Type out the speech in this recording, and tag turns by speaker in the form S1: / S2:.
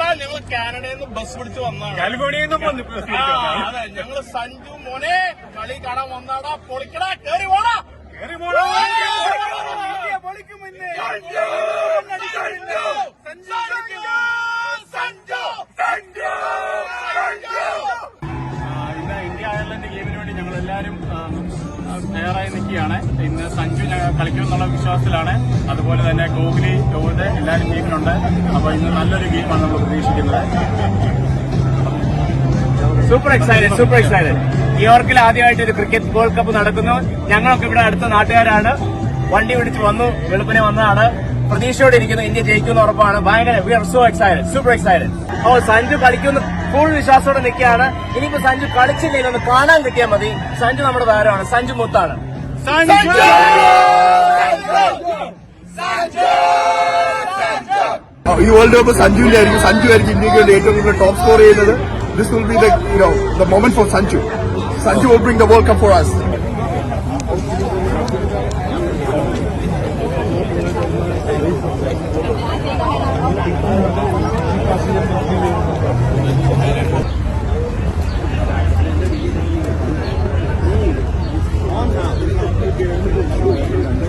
S1: ചേട്ടാ ഞങ്ങൾ കാനഡയിൽ നിന്ന് ബസ് പിടിച്ച് വന്നതാണ്
S2: കാലിഫോർണിയയിൽ നിന്നും വന്നു
S1: അതെ ഞങ്ങൾ സഞ്ജു മോനെ കളി കാണാൻ വന്നാടാ പൊളിക്കടാ കേറി പോടാ
S2: കേറി പോടാ.
S1: പൊളിക്കും ഇന്ന്
S2: ഇന്ത്യ അയർലൻഡ് ഗെയിമിന് വേണ്ടി ഞങ്ങൾ എല്ലാവരും തയ്യാറായി നിൽക്കുകയാണ്. ഇന്ന് സഞ്ജു കളിക്കുമെന്നുള്ള വിശ്വാസത്തിലാണ്. അതുപോലെ തന്നെ കോഹ്ലി രോഹിത് എല്ലാവരും ടീമിലുണ്ട്. അപ്പോൾ ഇന്ന് നല്ലൊരു ഗെയിമാണ് നമ്മൾ പ്രതീക്ഷിക്കുന്നത്.
S3: സൂപ്പർ എക്സൈറ്റഡ് സൂപ്പർ എക്സൈറ്റഡ് ന്യൂയോർക്കിൽ ആദ്യമായിട്ട് ഒരു ക്രിക്കറ്റ് വേൾഡ് കപ്പ് നടക്കുന്നു. ഞങ്ങളൊക്കെ ഇവിടെ അടുത്ത നാട്ടുകാരാണ്. വണ്ടി പിടിച്ച് വന്നു വെളുപ്പിനെ വന്നതാണ്. പ്രതീക്ഷയോടെ ഇരിക്കുന്നു ഇന്ത്യ ജയിക്കുന്ന ഉറപ്പാണ്. ഭയങ്കര we are so excited super excited oh Sanju കളിക്കുന്ന. ഫുൾ വിശ്വാസത്തോടെ നിൽക്കുകയാണ്. ഇനിയിപ്പോ സഞ്ജു കളിച്ചില്ലെങ്കിൽ ഒന്ന് കാണാൻ കിട്ടിയാൽ മതി. സഞ്ജു നമ്മുടെ താരമാണ്. സഞ്ജു മുത്താണ്.
S4: ഈ വേൾഡ് കപ്പ് സഞ്ജുവിന്റെ ആയിരിക്കും സഞ്ജു ആയിരിക്കും ഇന്ത്യയ്ക്ക് വേണ്ടി ഏറ്റവും കൂടുതൽ ടോപ്പ് സ്കോർ ചെയ്യുന്നത്. This will be the moment for Sanju. Sanju will bring the world cup for us. Thank you.